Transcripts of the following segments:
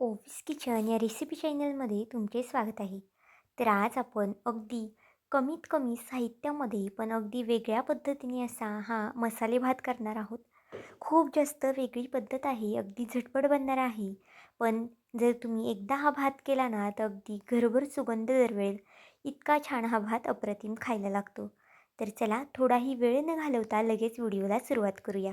ओवीस kitchen या recipe चॅनलमध्ये तुमचे स्वागत आहे. तर आज आपण अगदी कमीत कमी साहित्यामध्ये पण अगदी वेगळ्या पद्धतीने असा हा मसाले भात करणार आहोत. खूप जास्त वेगळी पद्धत आहे अगदी झटपट बनणार आहे. पण जर तुम्ही एकदा हा भात केला ना तर अगदी घरभर सुगंध दरवेळेल इतका छान हा भात अप्रतिम खायला लागतो. तर चला थोडाही वेळ न घालवता लगेच व्हिडिओला सुरुवात करूया.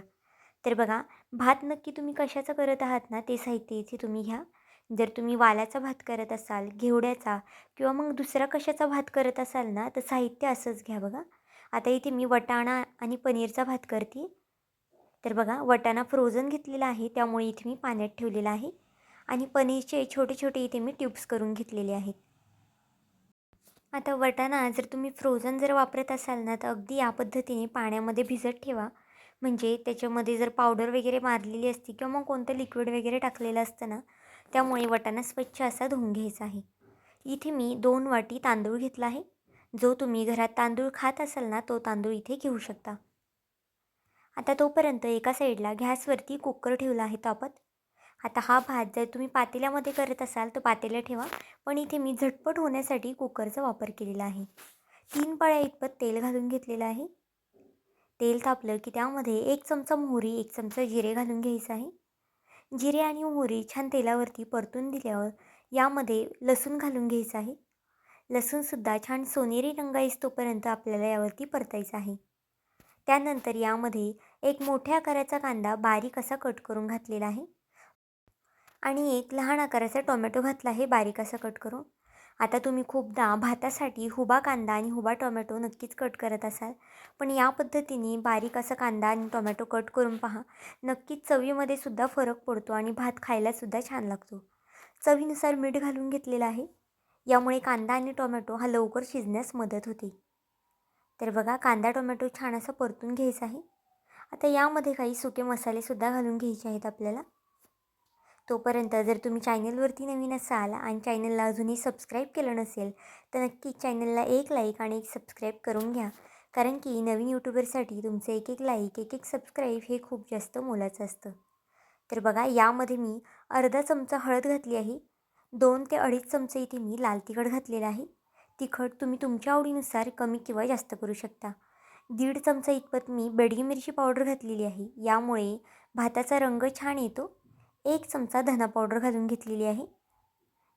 तर बघा भात नक्की तुम्ही कशाचा करत आहात ना ते साहित्य इथे तुम्ही घ्या. जर तुम्ही वालाचा भात करत असाल घेवड्याचा किंवा मग दुसरा कशाचा भात करत असाल ना तर साहित्य असंच घ्या बघा. आता इथे मी वटाणा आणि पनीरचा भात करते. तर बघा वटाणा फ्रोझन घेतलेला आहे त्यामुळे इथे मी पाण्यात ठेवलेला आहे. आणि पनीरचे छोटे छोटे इथे मी ट्यूब्स करून घेतलेले आहेत. आता वटाणा जर तुम्ही फ्रोझन जर वापरत असाल ना तर अगदी या पद्धतीने पाण्यामध्ये भिजत ठेवा. म्हणजे त्याच्यामध्ये जर पावडर वगैरे मारलेली असती किंवा मग कोणतं लिक्विड वगैरे टाकलेलं असतं ना त्यामुळे वटाणा स्वच्छ असा धुवून घ्यायचा आहे. इथे मी दोन वाटी तांदूळ घेतला आहे. जो तुम्ही घरात तांदूळ खात असाल ना तो तांदूळ इथे घेऊ शकता. आता तोपर्यंत एका साईडला गॅसवरती कुकर ठेवला आहे तापत आता हा भात जर तुम्ही पातेल्यामध्ये करत असाल तर पातेलं ठेवा. पण इथे मी झटपट होण्यासाठी कुकरचा वापर केलेला आहे. तीन पळ्या इतपत तेल घालून घेतलेलं आहे. तेल तापलं की त्यामध्ये एक चमचा मोहरी एक चमचा जिरे घालून घ्यायचं आहे. जिरे आणि मोहरी छान तेलावरती परतून दिल्यावर यामध्ये लसूण घालून घ्यायचं आहे. लसूणसुद्धा छान सोनेरी रंग तोपर्यंत आपल्याला यावरती परतायचं आहे. त्यानंतर यामध्ये एक मोठ्या आकाराचा कांदा बारीक असा कट करून घातलेला आहे. आणि एक लहान आकाराचा टोमॅटो घातला आहे बारीक असा कट करून. आता तुम्ही खूपदा भातासाठी हुबा कांदा आणि हुबा टोमॅटो नक्कीच कट करत असाल. पण या पद्धतीने बारीक असा कांदा आणि टोमॅटो कट करून पहा. नक्कीच चवीमध्ये सुद्धा फरक पडतो आणि भात खायलासुद्धा छान लागतो. चवीनुसार मीठ घालून घेतलेलं आहे. यामुळे कांदा आणि टोमॅटो हा लवकर शिजण्यास मदत होते. तर बघा कांदा टोमॅटो छान असा परतून घ्यायचा आहे. आता यामध्ये काही सुके मसालेसुद्धा घालून घ्यायचे आहेत आपल्याला. तोपर्यंत जर तुम्ही चॅनलवरती नवीन असाल आणि चॅनलला अजूनही सबस्क्राईब केलं नसेल तर नक्की चॅनलला एक लाईक आणि एक सबस्क्राईब करून घ्या. कारण की नवीन यूट्यूबरसाठी तुमचं एक एक लाईक एक एक सबस्क्राईब हे खूप जास्त मोलाचं असतं. तर बघा यामध्ये मी अर्धा चमचा हळद घातली आहे. दोन ते अडीच चमचे इथे मी लाल तिखट घातलेलं आहे. तिखट तुम्ही तुमच्या आवडीनुसार कमी किंवा जास्त करू शकता. दीड चमचा इतपत मी बेडगी मिरची पावडर घातलेली आहे. यामुळे भाताचा रंग छान येतो. एक चमचा धना पावडर घालून घेतलेली आहे.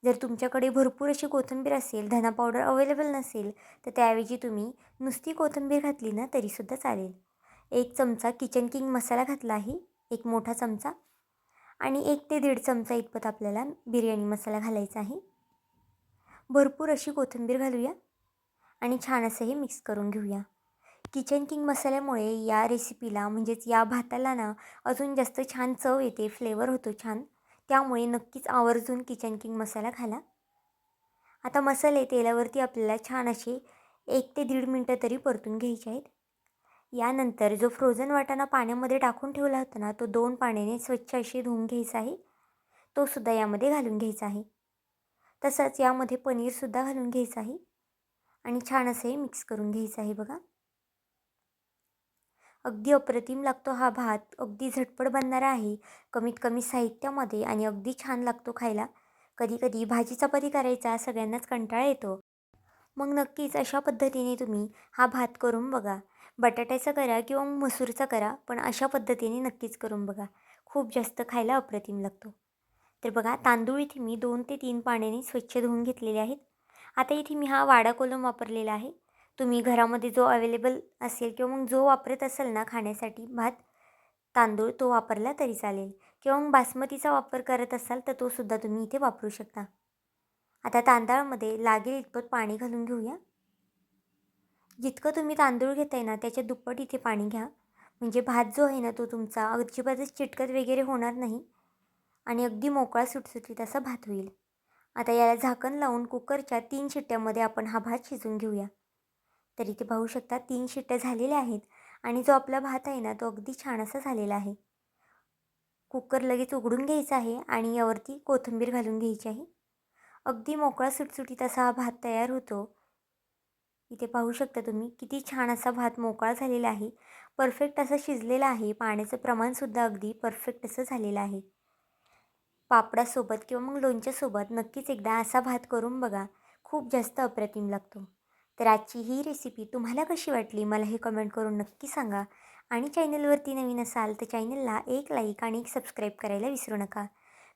जर तुमच्याकडे भरपूर अशी कोथिंबीर असेल धना पावडर अवेलेबल नसेल तर त्याऐवजी तुम्ही नुसती कोथिंबीर घातली ना तरीसुद्धा चालेल. एक चमचा किचन किंग मसाला घातला आहे एक मोठा चमचा. आणि एक ते दीड चमचा इतपत आपल्याला बिर्याणी मसाला घालायचा आहे. भरपूर अशी कोथिंबीर घालूया. आणि छान असं हे मिक्स करून घेऊया. किचन किंग मसाल्यामुळे या रेसिपीला म्हणजेच या भाताला ना अजून जास्त छान चव येते फ्लेवर होतो छान. त्यामुळे नक्कीच आवर्जून किचन किंग मसाला घाला आता मसाले तेलावरती आपल्याला छान असे एक ते दीड मिनटं तरी परतून घ्यायचे आहेत. यानंतर जो फ्रोझन वाटाणा पाण्यामध्ये टाकून ठेवला होता ना तो दोन पाण्याने स्वच्छ असे धुवून घ्यायचा आहे. तो सुद्धा यामध्ये घालून घ्यायचा आहे. तसंच यामध्ये पनीरसुद्धा घालून घ्यायचं आहे. आणि छान असं हे मिक्स करून घ्यायचं आहे बघा. अगदी अप्रतिम लागतो हा भात. अगदी झटपट बनणारा आहे. कमीत कमी साहित्यामध्ये आणि अगदी छान लागतो खायला. कधी कधी भाजी चपाती करायचा सगळ्यांनाच कंटाळा येतो. मग नक्कीच अशा पद्धतीने तुम्ही हा भात करून बघा. बटाट्याचा करा किंवा मसूरचा करा पण अशा पद्धतीने नक्कीच करून बघा. खूप जास्त खायला अप्रतिम लागतो. तर बघा तांदूळ इथे मी दोन ते तीन पाण्याने स्वच्छ धुवून घेतलेले आहेत. आता इथे मी हा वाडा कोलम वापरलेला आहे. तुम्ही घरामध्ये जो अवेलेबल असेल किंवा मग जो वापरत असेल ना खाण्यासाठी भात तांदूळ तो वापरला तरी चालेल. किंवा मग बासमतीचा वापर करत असाल तर तो सुद्धा तुम्ही इथे वापरू शकता. आता तांदळामध्ये लागेल इतपत पाणी घालून घेऊया. जितकं तुम्ही तांदूळ घेताय ना त्याच्या दुप्पट इथे पाणी घ्या. म्हणजे भात जो आहे ना तो तुमचा अजिबातच चिटकत वगैरे होणार नाही. आणि अगदी मोकळा सुटसुटीत असा भात होईल. आता याला झाकण लावून कुकरच्या तीन शिट्ट्यामध्ये आपण हा भात शिजून घेऊया. तर इथे पाहू शकता तीन शिट्ट्या झालेल्या आहेत आणि जो आपला भात आहे ना तो अगदी छान असा झालेला आहे. कुकर लगेच उघडून घ्यायचा आहे आणि यावरती कोथिंबीर घालून घ्यायची आहे. अगदी मोकळा सुटसुटीत असा हा भात तयार होतो. इथे पाहू शकता तुम्ही किती छान असा भात मोकळा झालेला आहे. परफेक्ट असा शिजलेला आहे. पाण्याचं प्रमाणसुद्धा अगदी परफेक्ट असं झालेलं आहे. पापडासोबत किंवा मग लोणच्यासोबत नक्कीच एकदा असा भात करून बघा. खूप जास्त अप्रतिम लागतो. तर आजची ही रेसिपी तुम्हाला कशी वाटली? मला हे कमेंट करून नक्की सांगा. आणि चॅनलवरती नवीन असाल तर चॅनलला एक लाईक आणि एक सबस्क्राईब करायला विसरू नका.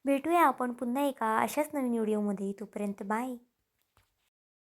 भेटूया आपण पुन्हा एका अशाच नवीन व्हिडिओमध्ये तोपर्यंत बाय